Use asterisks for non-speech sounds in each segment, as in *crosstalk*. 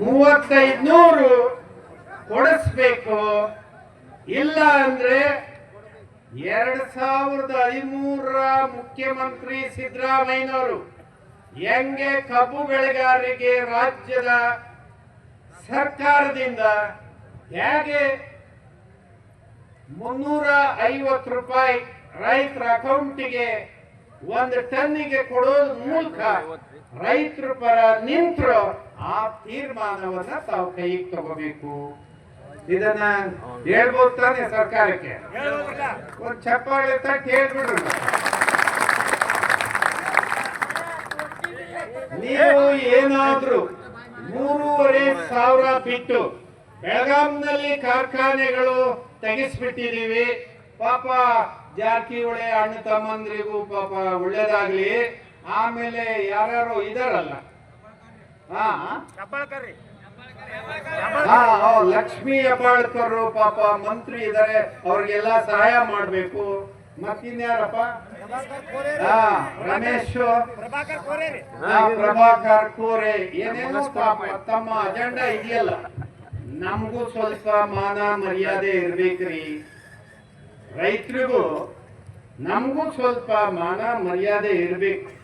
ಮೂವತ್ತೈದು ನೂರು ಕೊಡಿಸ್ಬೇಕು. ಇಲ್ಲ ಅಂದ್ರೆ ಎರಡ್ ಸಾವಿರದ ಹದಿಮೂರರ ಮುಖ್ಯಮಂತ್ರಿ ಸಿದ್ದರಾಮಯ್ಯನವರು ಹೆಂಗೆ ಕಬ್ಬು ಬೆಳೆಗಾರರಿಗೆ ರಾಜ್ಯದ ಸರ್ಕಾರದಿಂದ ಹೇಗೆ ಮುನ್ನೂರ ಐವತ್ತು ರೂಪಾಯಿ ರೈತರ ಅಕೌಂಟಿಗೆ ಒಂದು ಟನ್ನಿಗೆ ಕೊಡೋದ್ರ ಮೂಲಕ ರೈತರ ಪರ ನಿಂತರು ಆ ತೀರ್ಮಾನವನ್ನ ತಾವು ಕೈಗೆ ತಗೋಬೇಕು. ಇದನ್ನ ಹೇಳ್ಬೋದು ತಾನೆ ಸರ್ಕಾರಕ್ಕೆ? ಒಂದ್ ಚಪ್ಪಾಳೆ ತಟ್ಟಿ ಹೇಳ್ಬಿಡ್ರಿ. ನೀವು ಏನಾದ್ರೂ ಮೂರುವರೆ ಸಾವಿರ ಬಿಟ್ಟು ಬೆಳಗಾಂನಲ್ಲಿ ಕಾರ್ಖಾನೆಗಳು ತೆಗಿಸ್ಬಿಟ್ಟಿದೀವಿ ಪಾಪ ಜಾರಕಿಹೊಳಿ ಅಣ್ಣ ತಮ್ಮಂದ್ರಿಗೂ ಪಾಪ ಒಳ್ಳೇದಾಗ್ಲಿ. ಆಮೇಲೆ ಯಾರ್ಯಾರು ಇದಾರಲ್ಲ? ಲಕ್ಷ್ಮೀ ಹೆಬ್ಬಾಳ್ಕರ್ ಪಾಪ ಮಂತ್ರಿ ಇದಾರೆ ಅವ್ರಿಗೆಲ್ಲ ಸಹಾಯ ಮಾಡ್ಬೇಕು. ಮತ್ತಿನ್ಯಾರಪ್ಪ? ಹಾ ರಮೇಶ್. ಪ್ರಭಾಕರ್ ಕೋರೆ. ಏನೇನೋ ಪಾಪ ತಮ್ಮ ಅಜೆಂಡಾ ಇದೆಯಲ್ಲ ನಮಗೂ ಸ್ವಲ್ಪ ಮಾನ ಮರ್ಯಾದೆ ಇರ್ಬೇಕ್ರಿ. ರೈತರಿಗೂ ನಮಗೂ ಸ್ವಲ್ಪ ಮಾನ ಮರ್ಯಾದೆ ಇರ್ಬೇಕು.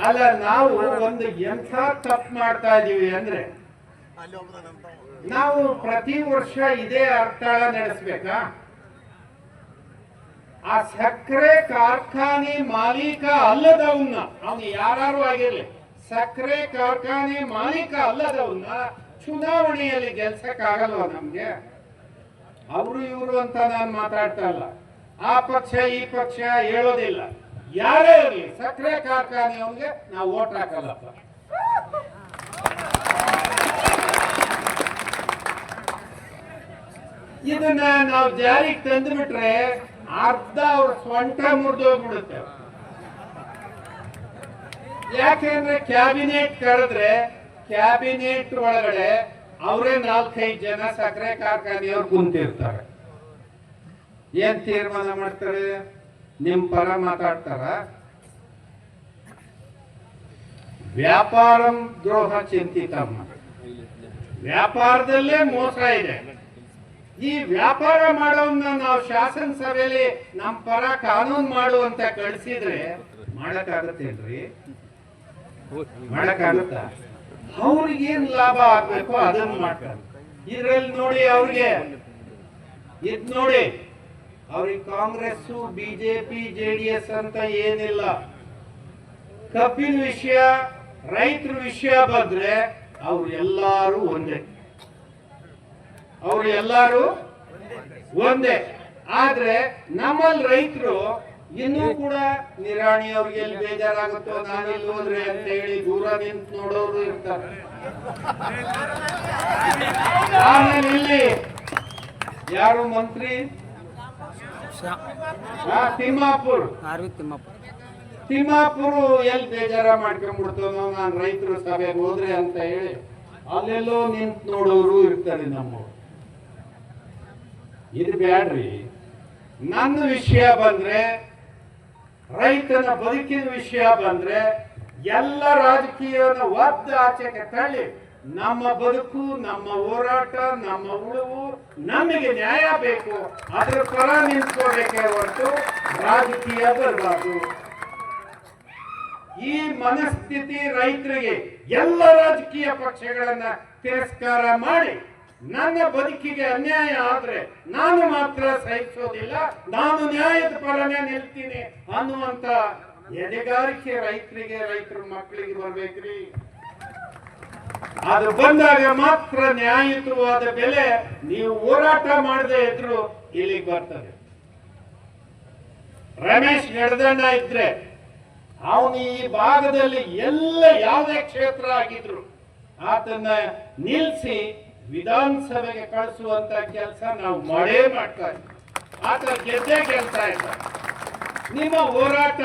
ಅಲ್ಲ ನಾವು ಒಂದು ಎಂಥ ತಪ್ಪು ಮಾಡ್ತಾ ಇದೀವಿ ಅಂದ್ರೆ ನಾವು ಪ್ರತಿ ವರ್ಷ ಇದೇ ಅರ್ಥಾಳ ನಡೆಸ್ಬೇಕಾ? ಆ ಸಕ್ಕರೆ ಕಾರ್ಖಾನೆ ಮಾಲೀಕ ಅಲ್ಲದವನ್ನ ಅವನು ಯಾರು ಆಗಿರ್ಲಿ ಸಕ್ಕರೆ ಕಾರ್ಖಾನೆ ಮಾಲೀಕ ಅಲ್ಲದವನ್ನ ಚುನಾವಣೆಯಲ್ಲಿ ಗೆಲ್ಸಕ್ಕಾಗಲ್ವ ನಮ್ಗೆ? ಅವರು ಇವರು ಅಂತ ನಾನು ಮಾತಾಡ್ತಾ ಇಲ್ಲ. ಆ ಪಕ್ಷ, ಈ ಪಕ್ಷ ಹೇಳೋದಿಲ್ಲ. ಯಾರೇ ಇರಲಿ, ಸಕ್ಕರೆ ಕಾರ್ಖಾನೆಯವನಿಗೆ ನಾವು ಓಟ್ ಹಾಕಲ್ಲಪ್ಪ. ಇದನ್ನ ನಾವು ಜಾರಿಗೆ ತಂದು ಬಿಟ್ರೆ ಅರ್ಧ ಅವ್ರ ಸ್ವಂಟ ಮುರಿದೋಗ್ಬಿಡುತ್ತೆ ಯಾಕೆಂದ್ರೆ ಕ್ಯಾಬಿನೆಟ್ ಕರೆದ್ರೆ ಕ್ಯಾಬಿನೆಟ್ ಒಳಗಡೆ ಅವರೇ ನಾಲ್ಕೈದು ಜನ ಸಕ್ಕರೆ ಕಾರ್ಖಾನೆಯವ್ರು ಕುಂತಿರ್ತಾರೆ. ಏನ್ ತೀರ್ಮಾನ ಮಾಡ್ತಾರೆ? ನಿಮ್ ಪರ ಮಾತಾಡ್ತಾರ. ವ್ಯಾಪಾರಂ ದ್ರೋಹ ಚಿಂತಿತಮ್ಮ ವ್ಯಾಪಾರದಲ್ಲೇ ಮೋಸ ಇದೆ. ಈ ವ್ಯಾಪಾರ ಮಾಡೋನ್ನ ನಾವು ಶಾಸನ ಸಭೆಯಲ್ಲಿ ನಮ್ಮ ಪರ ಕಾನೂನು ಮಾಡು ಅಂತ ಕಳಿಸಿದ್ರೆ ಮಾಡಕ್ಕಾಗತ್ತೇನ್ರಿ? ಮಾಡಕ್ಕಾಗತ್ತ? ಅವ್ರಿಗೇನ್ ಲಾಭ ಆಗ್ಬೇಕು ಅದನ್ನ ಮಾಡ್ತಾರೆ. ಇದ್ರಲ್ಲಿ ನೋಡಿ ಅವ್ರಿಗೆ, ಇದ್ ನೋಡಿ ಅವ್ರಿಗೆ ಕಾಂಗ್ರೆಸ್ ಬಿಜೆಪಿ ಜೆಡಿಎಸ್ ಅಂತ ಏನಿಲ್ಲ. ಕಬ್ಬಿನ ವಿಷಯ, ರೈತರ ವಿಷಯ ಬಂದ್ರೆ ಅವ್ರು ಎಲ್ಲಾರು ಒಂದೇ. ಅವ್ರು ಎಲ್ಲಾರು ಒಂದೇ. ಆದ್ರೆ ನಮ್ಮಲ್ಲಿ ರೈತರು ಇನ್ನೂ ಕೂಡ ನಿರಾಣಿ ಅವ್ರಿಗೆ ಎಲ್ಲಿ ಬೇಜಾರಾಗುತ್ತೋ ನಾನಿಲ್ಲಿ ಹೋದ್ರೆ ಅಂತ ಹೇಳಿ ದೂರ ನಿಂತು ನೋಡೋರು ಇರ್ತಾರೆ. ಇಲ್ಲಿ ಯಾರು ಮಂತ್ರಿ? ತಿಮ್ಮಾಪುರ್. ಅರವಿಂದ್ ತಿಮ್ಮಾಪುರ್. ತಿಮ್ಮಾಪುರ ಎಲ್ಲಿ ಬೇಜಾರ ಮಾಡ್ಕೊಂಡ್ಬಿಡ್ತಾನೋ ನಾನು ರೈತರು ಸಭೆ ಹೋದ್ರೆ ಅಂತ ಹೇಳಿ ಅಲ್ಲೆಲ್ಲೋ ನಿಂತು ನೋಡೋರು ಇರ್ತಾರೆ ನಮ್ಮವ್ರು. ಇದು ಬ್ಯಾಡ್ರಿ. ನನ್ನ ವಿಷಯ ಬಂದ್ರೆ ರೈತನ ಬದುಕಿನ ವಿಷಯ ಬಂದ್ರೆ ಎಲ್ಲ ರಾಜಕೀಯನ ಒದ್ದು ಆಚೆಗೆ ತಳ್ಳಿ. ನಮ್ಮ ಬದುಕು, ನಮ್ಮ ಹೋರಾಟ, ನಮ್ಮ ಉಳುವು ನಮಗೆ ನ್ಯಾಯ ಬೇಕು. ಅದರ ಪರ ನಿಂತ್ಕೋಬೇಕೇ ಹೊರತು ರಾಜಕೀಯ ಬರಬಾರ್ದು. ಈ ಮನಸ್ಥಿತಿ ರೈತರಿಗೆ ಎಲ್ಲ ರಾಜಕೀಯ ಪಕ್ಷಗಳನ್ನ ತಿರಸ್ಕಾರ ಮಾಡಿ ನನ್ನ ಬದುಕಿಗೆ ಅನ್ಯಾಯ ಆದ್ರೆ ನಾನು ಮಾತ್ರ ಸಹಿಸೋದಿಲ್ಲ, ನಾನು ನ್ಯಾಯದ ಪರನೇ ನಿಲ್ತೀನಿ ಅನ್ನುವಂತ ಎದೆಗಾರಿಕೆ ರೈತರಿಗೆ, ರೈತರ ಮಕ್ಕಳಿಗೆ ಬರ್ಬೇಕ್ರಿ. ಅದು ಬಂದಾಗ ಮಾತ್ರ ನ್ಯಾಯಯುತವಾದ ಬೆಲೆ ನೀವು ಹೋರಾಟ ಮಾಡದೆ ಇದ್ರು ಇಲ್ಲಿಗೆ ಬರ್ತದೆ. ರಮೇಶ್ ನಡೆದಣ್ಣ ಇದ್ರೆ ಅವನು ಈ ಭಾಗದಲ್ಲಿ ಎಲ್ಲ ಯಾವುದೇ ಕ್ಷೇತ್ರ ಆಗಿದ್ರು ಆತನ್ನ ನಿಲ್ಸಿ ವಿಧಾನಸಭೆಗೆ ಕಳಿಸುವಂತ ಕೆಲಸ ನಾವು ಮಾಡೇ ಮಾಡ್ತಾ ಇದ್ವಿ. ಆತ ಗೆದ್ದೇ ಗೆಲ್ತಾ ಇದ್ದ ನಿಮ್ಮ ಹೋರಾಟ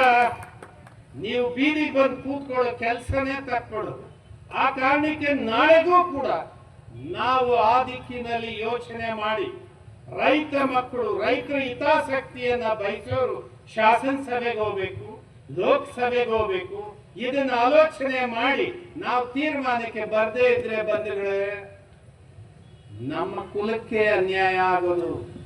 ನೀವು ಬೀದಿಗೆ ಬಂದು ಕೂತ್ಕೊಳ್ಳೋ ಕೆಲಸನೇ ತಕ್ಕೊಳ್ಳೋದು ಆ ಕಾರಣಕ್ಕೆ ನಾಳೆಗೂ ಕೂಡ ನಾವು ಆ ದಿಕ್ಕಿನಲ್ಲಿ ಯೋಚನೆ ಮಾಡಿ ರೈತ ಮಕ್ಕಳು, ರೈತರ ಹಿತಾಸಕ್ತಿಯನ್ನ ಬಯಸೋರು ಶಾಸನಸಭೆಗೆ ಹೋಗ್ಬೇಕು, ಲೋಕಸಭೆಗೆ ಹೋಗ್ಬೇಕು. ಇದನ್ನ ಆಲೋಚನೆ ಮಾಡಿ ನಾವು ತೀರ್ಮಾನಕ್ಕೆ ಬರದೇ ಇದ್ರೆ ಬಂಧುಗಳೇ, ನಮ್ಮ ಕುಲಕ್ಕೆ ಅನ್ಯಾಯ ಆಗೋದು.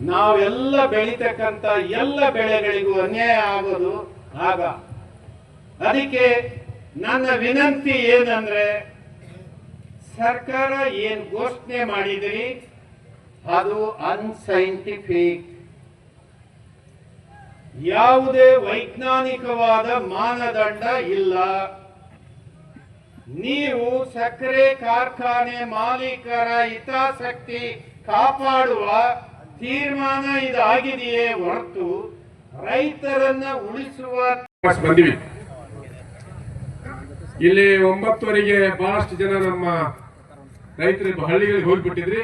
ನಾವೆಲ್ಲ ಬೆಳಿತಕ್ಕಂತ ಎಲ್ಲ ಬೆಳೆಗಳಿಗೂ ಅನ್ಯಾಯ ಆಗೋದು. ಆಗ ಅದಕ್ಕೆ ನನ್ನ ವಿನಂತಿ ಏನಂದ್ರೆ, ಸರ್ಕಾರ ಏನು ಘೋಷಣೆ ಮಾಡಿದ್ರಿ, ಅದು ಅನ್ಸೈಂಟಿಫಿಕ್ ಯಾವುದೇ ವೈಜ್ಞಾನಿಕವಾದ ಮಾನದಂಡ ಇಲ್ಲ. ನೀವು ಸಕ್ಕರೆ ಕಾರ್ಖಾನೆ ಮಾಲೀಕರ ಹಿತಾಸಕ್ತಿ ಕಾಪಾಡುವ ತೀರ್ಮಾನ ಇದಾಗಿದೆಯೇ ಹೊರತು ರೈತರನ್ನ ಉಳಿಸುವ ಇಲ್ಲಿ ಒಂಬತ್ತುವರೆಗೆ ಬಹಳಷ್ಟು ಜನ ನಮ್ಮ ರೈತರು ಹಳ್ಳಿಗಳಿಗೆ ಹೋಗ್ಬಿಟ್ಟಿದ್ರಿ.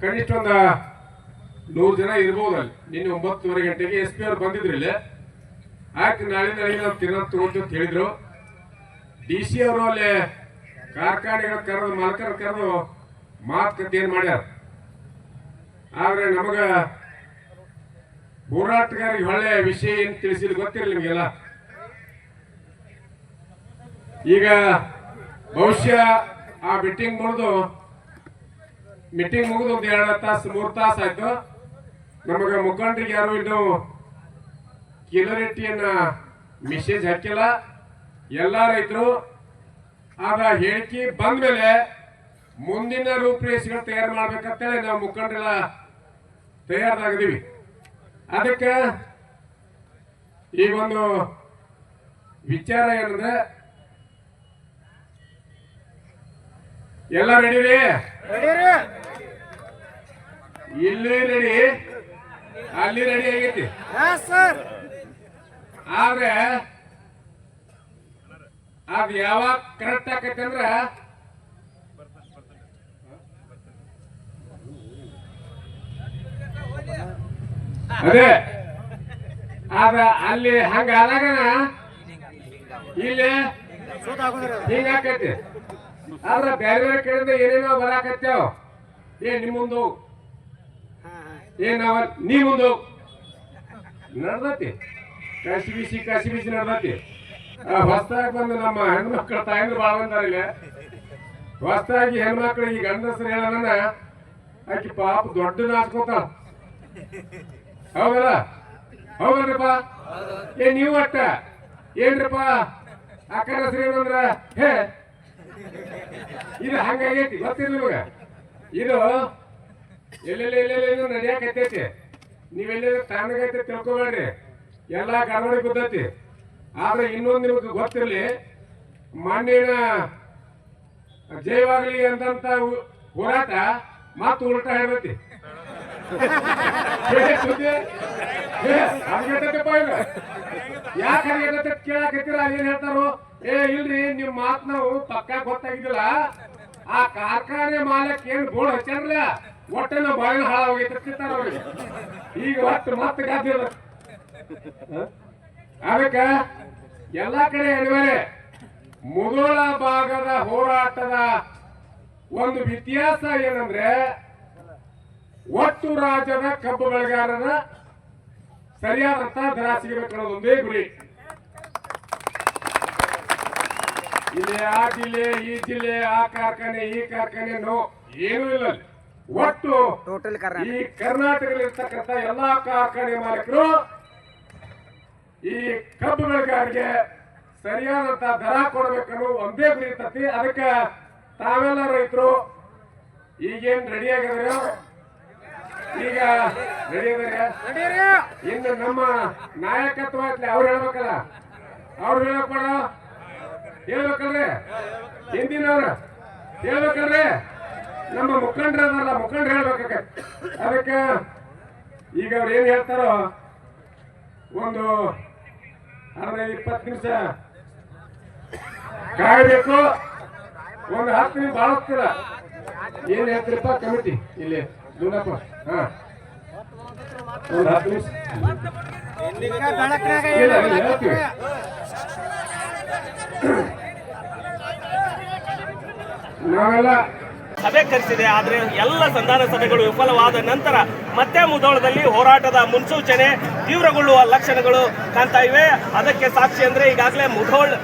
ಕನಿಷ್ಠ ಒಂದ ನೂರು ಜನ ಇರ್ಬೋದು ಅಲ್ಲಿ. ನಿನ್ನೆ ಒಂಬತ್ತುವರೆ ಗಂಟೆಗೆ ಎಸ್ ಪಿ ಅವ್ರು ಬಂದಿದ್ರು ಇಲ್ಲಿ. ಆಯ್ತು ನಾಳೆ ನಾಳೆ ನಾವು ತಿನ್ನೋದು ತಗೋತೀವಿ ಅಂತ ಹೇಳಿದ್ರು. ಡಿ ಸಿ ಅವರು ಅಲ್ಲಿ ಕಾರ್ಖಾನೆಗಳ ಕರೆದು, ಮಾಲಕರ ಕರೆದು ಮಾತುಕತೆ ಏನ್ ಮಾಡ್ಯಾರ? ಆದ್ರೆ ನಮಗ ಹೋರಾಟಗಾರಿಗೆ ಒಳ್ಳೆ ವಿಷಯ ಏನ್ ತಿಳಿಸಿದ್ರು ಗೊತ್ತಿರಲಿ ನಿಮಗೆಲ್ಲ. ಈಗ ಬಹುಶಃ ಆ ಮೀಟಿಂಗ್ ಮುಗಿದು ಮೀಟಿಂಗ್ ಮುಗಿದು ಒಂದು ಎರಡು ತಾಸು, ಮೂರು ತಾಸು ಆಯ್ತು. ನಮಗ ಮುಖಂಡರಿಗೆ ಯಾರು ಇನ್ನು ಕಿಲರಿಟಿಯನ್ನ ಮೆಸೇಜ್ ಹಾಕಿಲ್ಲ. ಎಲ್ಲ ರೈತರು ಆಗ ಹೇಳಿಕೆ ಬಂದ ಮೇಲೆ ಮುಂದಿನ ರೂಪರೇಷೆಗಳು ತಯಾರು ಮಾಡ್ಬೇಕಂತೇಳಿ ನಾವು ಮುಖಂಡರೆಲ್ಲ ತಯಾರಾಗಿದ್ದೀವಿ. ಅದಕ್ಕೆ ಈ ಒಂದು ವಿಚಾರ ಏನಂದ್ರೆ ಎಲ್ಲ ರೆಡಿ ರೀ? ಇಲ್ಲಿ ರೆಡಿ ಅಲ್ಲಿ ರೆಡಿ ಆಗೈತಿ. ಸರ್ ಆದ್ರೆ ಅದ್ ಯಾವಾಗ ಕರೆಕ್ಟ್ ಆಕೈತಿ ಅಂದ್ರ ಅದೇ ಆದ್ರ ಅಲ್ಲಿ ಹಂಗ ಆದಾಗ ಇಲ್ಲಿ ಸೂತ ಹಾಕೋದ್ರಿ. ಹಿಂಗ ಆಕೈತಿ ಆದ್ರ ಬೇರೆ ಕಡೆಯಿಂದ ಏನೇನೋ ಬರಾಕತ್ಯಾವ? ಏ, ನಿಮ್ ಏನವ ನೀ. ನಡ್ದತಿ. ಕಸಿ ಬಿಸಿ ಕಸಿ ಬಿಸಿ ನಡ್ದತಿ. ಹೊಸದಾಗಿ ಬಂದು ನಮ್ಮ ಹೆಣ್ಮಕ್ಳ ತಾಯಂದ್ರು ಭಾಳ ಬಂದಾರ ಹೊಸದಾಗಿ ಹೊಸದಾಗಿ ಈ ಗಂಡಸರು ಹೇಳೋಣ ಆಕಿ ಪಾಪ ದೊಡ್ಡ ನಾಚ್ಕೋತಾಳ ಹೌದಲ್ಲ? ಹೌದಲ್ರಿಪ್ಪ? ಏ, ನೀವು ಅಟ್ಟ? ಏನ್ರಪ್ಪ? ಅಕ್ಕನ ಹೆಸರು ಏನಂದ್ರ? ಹೇ *laughs* ಇದು ಹಂಗಾಗೈತಿ ಗೊತ್ತಿಲ್ಲ ನಿಮಗ? ಇದು ಎಲ್ಲೆಲ್ಲ ಎಲ್ಲೆಲ್ಲ ನಡೆಯಕತ್ತೈತಿ ನೀವೆಲ್ಲ ತಾನಾಗೈತೆ ತಿಳ್ಕೊಬೇಡ್ರಿ. ಎಲ್ಲ ಗಡಬಡಿ ಬಿದ್ದೈತಿ. ಆದ್ರೆ ಇನ್ನೊಂದು ನಿಮಗೆ ಗೊತ್ತಿರಲಿ, ಮಣ್ಣಿನ ಜಯವಾಗಲಿ ಅಂತಂತ ಉ- ಹೋರಾಟ ಮಾತು ಉಲ್ಟಾ ಹೇಳತಿ ಯಾಕೆ ಕೇಳಾಕತ್ತಿರ? ಏನ್ ಹೇಳ್ತಾರೋ? ಏ, ಇಲ್ರಿ, ನಿಮ್ ಮಾತ್ ನಾವು ಪಕ್ಕ ಗೊತ್ತಾಗಿದ್ದಿಲ್ಲ. ಆ ಕಾರ್ಖಾನೆ ಮಾಲಕ್ ಏನ್ ಬೋರ್ಡ್ ಹಚ್ಚಾರಲ್ಲ ಒಟ್ಟೆ ನಾವು ಬಾಗಿನ ಅವ್ರಿಗೆ ಈಗ ಒಟ್ಟು ಮತ್ತೆ ಗಾದ್ಯದ ಅದಕ್ಕ ಎಲ್ಲಾ ಕಡೆ ಅನಿವಾರ್ಯ. ಮುಗೋಳ ಭಾಗದ ಹೋರಾಟದ ಒಂದು ವ್ಯತ್ಯಾಸ ಏನಂದ್ರೆ, ಒಟ್ಟು ರಾಜ್ಯದ ಕಬ್ಬು ಬೆಳೆಗಾರರ ಸರಿಯಾದಂತ ದರ ಸಿಗಬೇಕು ಒಂದೇ ಗುರಿ. ಇಲ್ಲಿ ಆ ಜಿಲ್ಲೆ ಈ ಜಿಲ್ಲೆ ಆ ಕಾರ್ಖಾನೆ ಈ ಕಾರ್ಖಾನೆ ನೋ ಏನೂ ಇಲ್ಲ ಒಟ್ಟು ಟೋಟಲ್ ಈ ಕರ್ನಾಟಕದಲ್ಲಿ ಇರ್ತಕ್ಕಂಥ ಎಲ್ಲಾ ಕಾರ್ಖಾನೆ ಮಾಲೀಕರು ಈ ಕಬ್ಬು ಬೆಳೆಗಾರರಿಗೆ ಸರಿಯಾದಂತ ದರ ಕೊಡಬೇಕನ್ನೋ ಒಂದೇ ಗುರಿ ಇರ್ತತಿ. ಅದಕ್ಕೆ ತಾವೆಲ್ಲ ರೈತರು ಈಗೇನ್ ರೆಡಿ ಆಗಿದ್ರು ಈಗ ರೆಡಿ ಇನ್ನು ನಮ್ಮ ನಾಯಕತ್ವ ಅವ್ರು ಹೇಳ್ಬೇಕಲ್ಲ. ಅವ್ರು ಹೇಳ್ಬೇಕಲ್ಲ ಹೇಳ್ಬೇಕಲ್ರಿ? ಹಿಂದಿನವ್ರ. ಹೇಳ್ಬೇಕಲ್ರಿ? ನಮ್ಮ ಮುಖಂಡ್ರ ಅದಲ್ಲ ಮುಖಂಡ್ರು ಹೇಳ್ಬೇಕಾಗತ್ತೆ ಅದಕ್ಕೆ ಈಗ ಅವ್ರು ಏನ್ ಹೇಳ್ತಾರೋ ಒಂದು ಹದಿನೈದು ಇಪ್ಪತ್ತು ನಿಮಿಷ ಕಾಯ್ಬೇಕು. ಒಂದು ಹತ್ತು ನಿಮಿಷ ಭಾಳ ಏನ್ ಹೇಳ್ತೀರಪ್ಪ? ಕಮಿಟಿ. ಇಲ್ಲಿ ದುಂಡಪ್ಪ ಹಾ. ಒಂದು ಹತ್ತು ನಿಮಿಷ. ಹೇಳ್ತೀವಿ. ನಾವೆಲ್ಲ ಸಭೆ ಕರೆಸಿದೆ, ಆದರೆ ಎಲ್ಲ ಸಂಧಾನ ಸಭೆಗಳು ವಿಫಲವಾದ ನಂತರ ಮತ್ತೆ ಮುಧೋಳದಲ್ಲಿ ಹೋರಾಟದ ಮುನ್ಸೂಚನೆ ತೀವ್ರಗೊಳ್ಳುವ ಲಕ್ಷಣಗಳು ಕಾಣ್ತಾ ಇವೆ. ಅದಕ್ಕೆ ಸಾಕ್ಷಿ ಅಂದ್ರೆ ಈಗಾಗಲೇ ಮುಧೋಳ್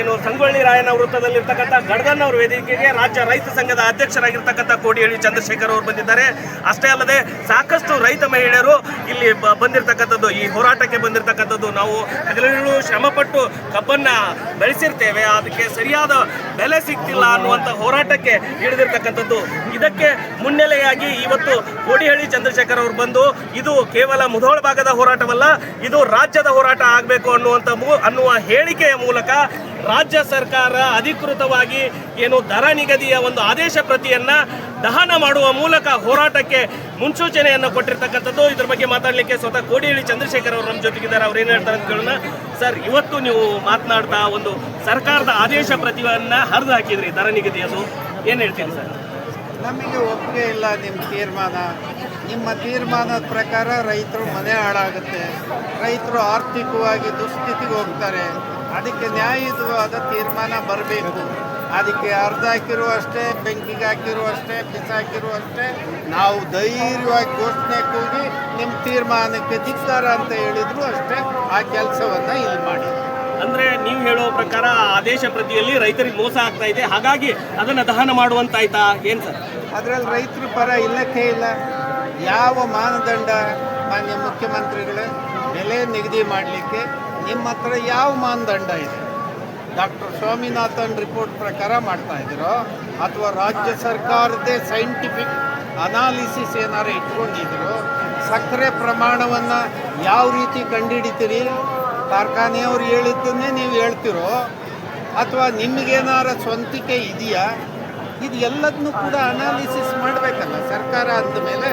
ಏನು ಸಂಗೊಳ್ಳಿ ರಾಯನ ವೃತ್ತದಲ್ಲಿರ್ತಕ್ಕಂಥ ಗಡ್ದನ್ ಅವರ ವೇದಿಕೆಗೆ ರಾಜ್ಯ ರೈತ ಸಂಘದ ಅಧ್ಯಕ್ಷರಾಗಿರ್ತಕ್ಕಂಥ ಕೋಡಿಹಳ್ಳಿ ಚಂದ್ರಶೇಖರ್ ಅವರು ಬಂದಿದ್ದಾರೆ. ಅಷ್ಟೇ ಅಲ್ಲದೆ ಸಾಕಷ್ಟು ರೈತ ಮಹಿಳೆಯರು ಇಲ್ಲಿ ಬಂದಿರತಕ್ಕಂಥದ್ದು, ಈ ಹೋರಾಟಕ್ಕೆ ಬಂದಿರತಕ್ಕಂಥದ್ದು ನಾವು ಹಗಲಿರುಳು ಶ್ರಮಪಟ್ಟು ಕಬ್ಬನ್ನ ಬೆಳೆಸಿರ್ತೇವೆ. ಅದಕ್ಕೆ ಸರಿಯಾದ ಬೆಲೆ ಸಿಗ್ತಿಲ್ಲ ಅನ್ನುವಂಥ ಹೋರಾಟಕ್ಕೆ ಹಿಡಿದಿರ್ತಕ್ಕಂಥದ್ದು ಇದಕ್ಕೆ ಮುನ್ನೆಲೆಯಾಗಿ ಇವತ್ತು ಕೋಡಿಹಳ್ಳಿ ಚಂದ್ರಶೇಖರ್ ಅವರು ಬಂದು ಇದು ಕೇವಲ ಮುಧೋಳ ಭಾಗದ ಹೋರಾಟವಲ್ಲ, ಇದು ರಾಜ್ಯದ ಹೋರಾಟ ಆಗಬೇಕು ಅನ್ನುವಂಥ ಅನ್ನುವ ಹೇಳಿಕೆಯ ಮೂಲಕ ರಾಜ್ಯ ಸರ್ಕಾರ ಅಧಿಕೃತವಾಗಿ ಏನು ದರ ನಿಗದಿಯ ಒಂದು ಆದೇಶ ಪ್ರತಿಯನ್ನ ದಹನ ಮಾಡುವ ಮೂಲಕ ಹೋರಾಟಕ್ಕೆ ಮುನ್ಸೂಚನೆಯನ್ನು ಕೊಟ್ಟಿರ್ತಕ್ಕಂಥದ್ದು. ಇದ್ರ ಬಗ್ಗೆ ಮಾತಾಡಲಿಕ್ಕೆ ಸ್ವತಃ ಕೋಡಿಹಳ್ಳಿ ಚಂದ್ರಶೇಖರ್ ಅವರು ನಮ್ಮ ಜೊತೆಗಿದ್ದಾರೆ. ಅವ್ರು ಏನು ಹೇಳ್ತಾರೆ ಅಂತ ಕೇಳೋಣ. ಸರ್, ಇವತ್ತು ನೀವು ಮಾತನಾಡ್ತಾ ಒಂದು ಸರ್ಕಾರದ ಆದೇಶ ಪ್ರತಿಯನ್ನ ಹರಿದು ಹಾಕಿದ್ರಿ, ದರ ನಿಗದಿಯದು. ಏನು ಹೇಳ್ತೀರಿ ಸರ್? ನಮಗೆ ಒಪ್ಪಿಗೆ ಇಲ್ಲ ನಿಮ್ಮ ತೀರ್ಮಾನ. ನಿಮ್ಮ ತೀರ್ಮಾನದ ಪ್ರಕಾರ ರೈತರು ಮನೆ ಹಾಳಾಗುತ್ತೆ. ರೈತರು ಆರ್ಥಿಕವಾಗಿ ದುಸ್ಥಿತಿಗೆ ಹೋಗ್ತಾರೆ. ಅದಕ್ಕೆ ನ್ಯಾಯಯುತವಾದ ತೀರ್ಮಾನ ಬರಬೇಕು. ಅದಕ್ಕೆ ಅರ್ಧ ಹಾಕಿರೋ ಅಷ್ಟೇ ಬೆಂಕಿಗೆ ಹಾಕಿರೋ ಅಷ್ಟೇ ಬಿಸಾಕಿರೋ ಅಷ್ಟೇ ನಾವು ಧೈರ್ಯವಾಗಿ ಘೋಷಣೆ ಕೂಗಿ ನಿಮ್ಮ ತೀರ್ಮಾನಕ್ಕೆ ಧಿಕ್ಕಾರ ಅಂತ ಹೇಳಿದ್ರು ಅಷ್ಟೇ ಆ ಕೆಲಸವನ್ನು ಇಲ್ಲಿ ಮಾಡಿ. ಅಂದ್ರೆ ನೀವು ಹೇಳೋ ಪ್ರಕಾರ ಆದೇಶ ಪ್ರತಿಯಲ್ಲಿ ರೈತರಿಗೆ ಮೋಸ ಆಗ್ತಾ ಇದೆ. ಹಾಗಾಗಿ ಅದನ್ನ ದಹನ ಮಾಡುವಂತಾಯ್ತಾ? ಏನ್ ಸರ್? ಅದರಲ್ಲಿ ರೈತರ ಪರ ಇಲ್ಲಕ್ಕೆ ಇಲ್ಲ. ಯಾವ ಮಾನದಂಡ ಮಾನ್ಯ ಮುಖ್ಯಮಂತ್ರಿಗಳೇ ಬೆಲೆ ನಿಗದಿ ಮಾಡಲಿಕ್ಕೆ ನಿಮ್ಮ ಹತ್ರ ಯಾವ ಮಾನದಂಡ ಇದೆ? ಡಾಕ್ಟರ್ ಸ್ವಾಮಿನಾಥನ್ ರಿಪೋರ್ಟ್ ಪ್ರಕಾರ ಮಾಡ್ತಾ ಇದ್ದೀರೋ ಅಥವಾ ರಾಜ್ಯ ಸರ್ಕಾರದೇ ಸೈಂಟಿಫಿಕ್ ಅನಾಲಿಸಿಸ್ ಏನಾರು ಇಟ್ಕೊಂಡಿದ್ರು ಸಕ್ಕರೆ ಪ್ರಮಾಣವನ್ನು ಯಾವ ರೀತಿ ಕಂಡುಹಿಡಿತೀರಿ? ಕಾರ್ಖಾನೆಯವ್ರು ಹೇಳಿದ್ದನ್ನೇ ನೀವು ಹೇಳ್ತಿರೋ ಅಥವಾ ನಿಮಗೇನಾರ ಸ್ವಂತಿಕೆ ಇದೆಯಾ? ಇದು ಎಲ್ಲದನ್ನೂ ಕೂಡ ಅನಾಲಿಸಿಸ್ ಮಾಡಬೇಕಲ್ಲ ಸರ್ಕಾರ ಅಂದಮೇಲೆ.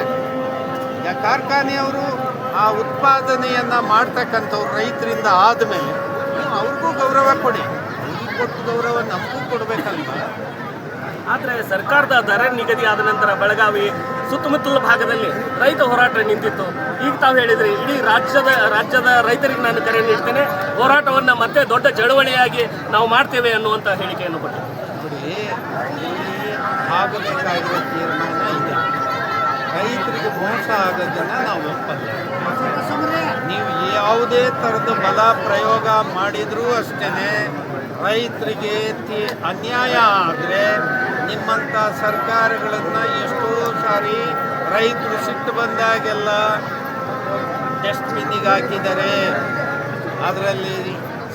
ಕಾರ್ಖಾನೆಯವರು ಆ ಉತ್ಪಾದನೆಯನ್ನು ಮಾಡ್ತಕ್ಕಂಥವ್ರು ರೈತರಿಂದ ಆದಮೇಲೆ ನೀವು ಅವ್ರಿಗೂ ಗೌರವ ಕೊಡಿ. ಕೊಟ್ಟು ಗೌರವ ನಮಗೂ ಕೊಡಬೇಕಲ್ವ? ಆದರೆ ಸರ್ಕಾರದ ದರ ನಿಗದಿ ಆದ ನಂತರ ಬೆಳಗಾವಿ ಸುತ್ತಮುತ್ತಲ ಭಾಗದಲ್ಲಿ ರೈತ ಹೋರಾಟ ನಿಂತಿತ್ತು. ಈಗ ತಾವು ಹೇಳಿದ್ರಿ ಇಡೀ ರಾಜ್ಯದ ರಾಜ್ಯದ ರೈತರಿಗೆ ನಾನು ಕರೆ ನೀಡ್ತೇನೆ. ಹೋರಾಟವನ್ನು ಮತ್ತೆ ದೊಡ್ಡ ಚಳವಳಿಯಾಗಿ ನಾವು ಮಾಡ್ತೇವೆ ಅನ್ನುವಂತ ಹೇಳಿಕೆಯನ್ನು ತೀರ್ಮಾನ ಇದೆ. ರೈತರಿಗೆ ಮೋಸ ಆಗೋದನ್ನು ನಾವು ಒಪ್ಪಲ್ಲ. ನೀವು ಯಾವುದೇ ಥರದ ಬಲ ಪ್ರಯೋಗ ಮಾಡಿದರೂ ಅಷ್ಟೇ ರೈತರಿಗೆ ಅನ್ಯಾಯ ಆದರೆ ನಿಮ್ಮಂಥ ಸರ್ಕಾರಗಳನ್ನು ಎಷ್ಟೋ ಸಾರಿ ರೈತರು ಸಿಟ್ಟು ಬಂದಾಗೆಲ್ಲ ಡಸ್ಟ್ಬಿನ್ನಿಗೆ ಹಾಕಿದ್ದಾರೆ. ಅದರಲ್ಲಿ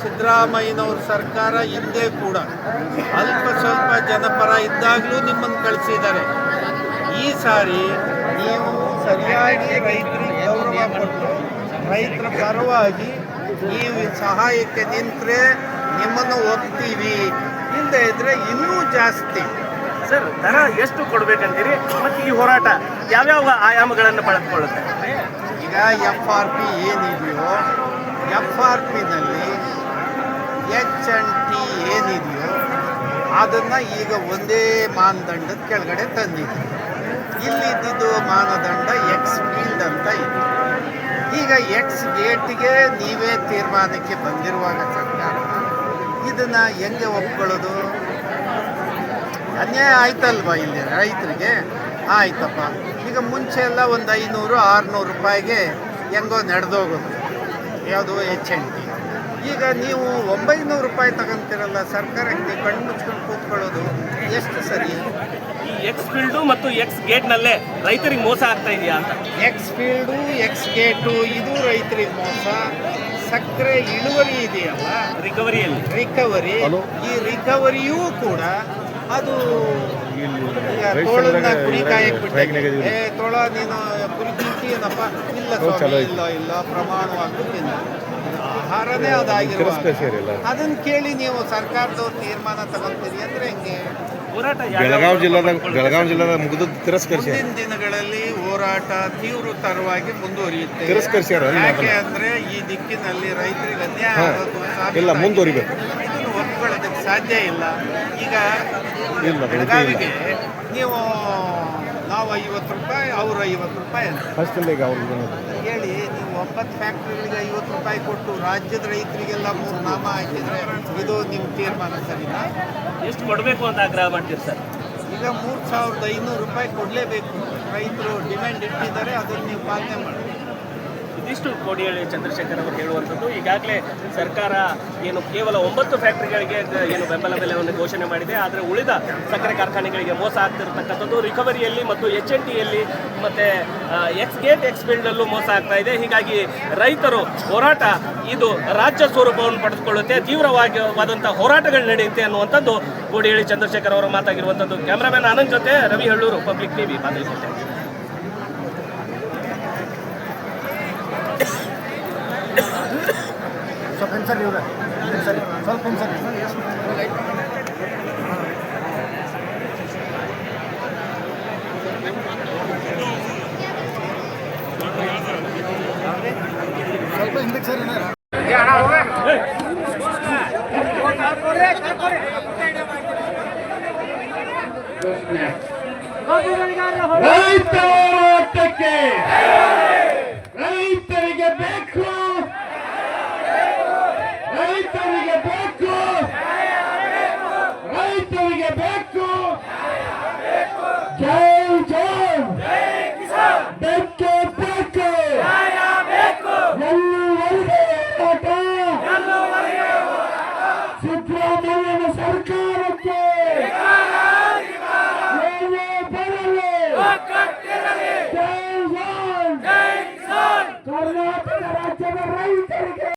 ಸಿದ್ದರಾಮಯ್ಯನವ್ರ ಸರ್ಕಾರ ಹಿಂದೆ ಕೂಡ ಅಲ್ಪ ಸ್ವಲ್ಪ ಜನಪರ ಇದ್ದಾಗಲೂ ನಿಮ್ಮನ್ನು ಕಳಿಸಿದ್ದಾರೆ. ಈ ಸಾರಿ ನೀವು ಸರಿಯಾಗಿ ರೈತರಿಗೆ ಗೌರವ ಕೊಟ್ಟು ರೈತರ ಪರವಾಗಿ ನೀವು ಸಹಾಯಕ್ಕೆ ನಿಂತರೆ ನಿಮ್ಮನ್ನು ಒಪ್ತೀವಿ. ಹಿಂದೆ ಇದ್ದರೆ ಇನ್ನೂ ಜಾಸ್ತಿ. ಸರ್, ದರ ಎಷ್ಟು ಕೊಡ್ಬೇಕಂತೀರಿ? ಮತ್ತು ಈ ಹೋರಾಟ ಯಾವ್ಯಾವ ಆಯಾಮಗಳನ್ನು ಬಳಸ್ಕೊಳ್ಳುತ್ತೆ ಈಗ ಎಫ್ ಆರ್ ಪಿ ಏನಿದೆಯೋ ಎಫ್ ಆರ್ ಪಿನಲ್ಲಿ ಎಚ್ ಎನ್ ಟಿ ಏನಿದೆಯೋ, ಅದನ್ನು ಈಗ ಒಂದೇ ಮಾನದಂಡದ ಕೆಳಗಡೆ ತಂದಿದೆ. ಇಲ್ಲಿದ್ದು ಮಾನದಂಡ ಎಕ್ಸ್ ಫೀಲ್ಡ್ ಅಂತ ಇದೆ. ಈಗ ಎಕ್ಸ್ ಗೇಟ್ಗೆ ನೀವೇ ತೀರ್ಮಾನಕ್ಕೆ ಬಂದಿರುವಾಗ ಸರ್ಕಾರ ಇದನ್ನು ಹೆಂಗೆ ಒಪ್ಕೊಳ್ಳೋದು? ಅನ್ಯಾಯ ಆಯ್ತಲ್ವಾ ಇಲ್ಲಿ ರೈತರಿಗೆ? ಆಯ್ತಪ್ಪ. ಈಗ ಮುಂಚೆ ಎಲ್ಲ ಒಂದು ಐನೂರು ಆರುನೂರು ರೂಪಾಯಿಗೆ ಹೆಂಗೋ ನಡೆದೋಗೋದು ಯಾವುದು ಎಚ್ ಎನ್ ಟಿ. ಈಗ ನೀವು ಒಂಬೈನೂರು ರೂಪಾಯಿ ತಗೊಂತೀರಲ್ಲ ಸರ್ಕಾರಕ್ಕೆ ಕಣ್ಣು ಮುಚ್ಕೊಂಡು ಕೂತ್ಕೊಳ್ಳೋದು ಎಷ್ಟು ಸರಿ? ಈ ಎಕ್ಸ್ ಫೀಲ್ಡು ಮತ್ತು ಎಕ್ಸ್ ಗೇಟ್ನಲ್ಲೇ ರೈತರಿಗೆ ಮೋಸ ಆಗ್ತಾ ಇದೆಯಾ ಅಂತ? ಎಕ್ಸ್ ಫೀಲ್ಡು ಎಕ್ಸ್ ಗೇಟು ಇದು ರೈತರಿಗೆ ಮೋಸ. ಸಕ್ಕರೆ ಇಳುವರಿ ಇದೆಯಲ್ಲ? ರಿಕವರಿಯಲ್ಲಿ ರಿಕವರಿ ಈ ರಿಕವರಿಯೂ ಕೂಡ ಅದು ತೋಳನ್ನ ಕುರಿ ಕಾಯಕ್ಕೆ ತೋಳ ನೀನು ಕುರಿ ತಿಂತೀಯನಪ್ಪ ಇಲ್ಲ ಸ್ವಾಮಿ ಇಲ್ಲ ಇಲ್ಲ ಪ್ರಮಾಣವಾಗಿ ತಿನ್ನ ಆಹಾರನೇ ಅದಾಗಿರುವ ಅದನ್ನ ಕೇಳಿ ನೀವು ಸರ್ಕಾರದವ್ರು ತೀರ್ಮಾನ ತಗೊಂತೀರಿ ಅಂದ್ರೆ ಹೆಂಗೆ? ಹೋರಾಟ ಬೆಳಗಾವಿ ಜಿಲ್ಲಾದ ಬೆಳಗಾವಿ ಜಿಲ್ಲಾದ ಮುಗಿದು ತಿರಸ್ಕರಿಸಿ. ಮುಂದಿನ ದಿನಗಳಲ್ಲಿ ಹೋರಾಟ ತೀವ್ರತರವಾಗಿ ಮುಂದುವರಿಯುತ್ತೆ. ತಿರಸ್ಕರಿಸ್ಯಾರ ಯಾಕೆ. ಅಂದ್ರೆ ಈ ದಿಕ್ಕಿನಲ್ಲಿ ರೈತರಿಗೆ ಅನ್ಯಾಯ ಆಗೋದು ಇಲ್ಲ, ಮುಂದುವರಿಬೇಕು. ಸಾಧ್ಯ ಇಲ್ಲ. ಈಗ ಬೆಳಗಾವಿಗೆ ನೀವು ನಾವು ಐವತ್ತು ರೂಪಾಯಿ ಅವರು ಐವತ್ತು ರೂಪಾಯಿ ಅಂತ ಫಸ್ಟ್ ಈಗ ಅವ್ರು ಹೇಳಿ ನೀವು ಒಂಬತ್ತು ಫ್ಯಾಕ್ಟ್ರಿಗಳಿಗೆ ಐವತ್ತು ರೂಪಾಯಿ ಕೊಟ್ಟು ರಾಜ್ಯದ ರೈತರಿಗೆಲ್ಲ ಮೂರು ನಾಮ ಹಾಕಿದ್ರೆ ಇದು ನಿಮ್ಮ ತೀರ್ಮಾನ ಸರಿನಾ? ಎಷ್ಟು ಕೊಡಬೇಕು ಅಂತ ಆಗ್ರಹ ಮಾಡ್ತೀರಿ ಸರ್? ಈಗ ಮೂರು ಸಾವಿರದ ಐನೂರು ರೂಪಾಯಿ ಕೊಡಲೇಬೇಕು. ರೈತರು ಡಿಮ್ಯಾಂಡ್ ಇಟ್ಟಿದ್ದಾರೆ ಅದನ್ನು ನೀವು ಪಾಲನೆ ಮಾಡಿ ಇದಿಷ್ಟು ಕೋಡಿಹಳ್ಳಿ ಚಂದ್ರಶೇಖರ್ ಅವರು ಹೇಳುವಂಥದ್ದು. ಈಗಾಗಲೇ ಸರ್ಕಾರ ಏನು ಕೇವಲ ಒಂಬತ್ತು ಫ್ಯಾಕ್ಟ್ರಿಗಳಿಗೆ ಏನು ಬೆಂಬಲ ಬೆಲೆಯನ್ನು ಘೋಷಣೆ ಮಾಡಿದೆ. ಆದರೆ ಉಳಿದ ಸಕ್ಕರೆ ಕಾರ್ಖಾನೆಗಳಿಗೆ ಮೋಸ ಆಗ್ತಿರತಕ್ಕಂಥದ್ದು ರಿಕವರಿಯಲ್ಲಿ ಮತ್ತು ಎಚ್ ಎನ್ ಟಿಯಲ್ಲಿ ಮತ್ತು ಎಕ್ಸ್ ಗೇಟ್ ಎಕ್ಸ್ ಫೀಲ್ಡಲ್ಲೂ ಮೋಸ ಆಗ್ತಾ ಇದೆ. ಹೀಗಾಗಿ ರೈತರು ಹೋರಾಟ, ಇದು ರಾಜ್ಯ ಸ್ವರೂಪವನ್ನು ಪಡೆದುಕೊಳ್ಳುತ್ತೆ. ತೀವ್ರವಾಗಿವಾದಂಥ ಹೋರಾಟಗಳು ನಡೆಯುತ್ತೆ ಅನ್ನುವಂಥದ್ದು ಕೋಡಿಹಳ್ಳಿ ಚಂದ್ರಶೇಖರ್ ಅವರ ಮಾತಾಗಿರುವಂಥದ್ದು. ಕ್ಯಾಮ್ರಾಮನ್ ಆನಂದ್ ಜೊತೆ ರವಿ ಹಳ್ಳೂರು ಪಬ್ಲಿಕ್ ಟಿವಿ ಬಾಗಲಕೋಟೆ. ಸ್ವಲ್ಪ ಹಿಂಸರಿ ಸರಿ ಸ್ವಲ್ಪ ಸರಿ. ಸ್ವಲ್ಪ ಹಿಂದಕ್ಕೆ ಸರಿ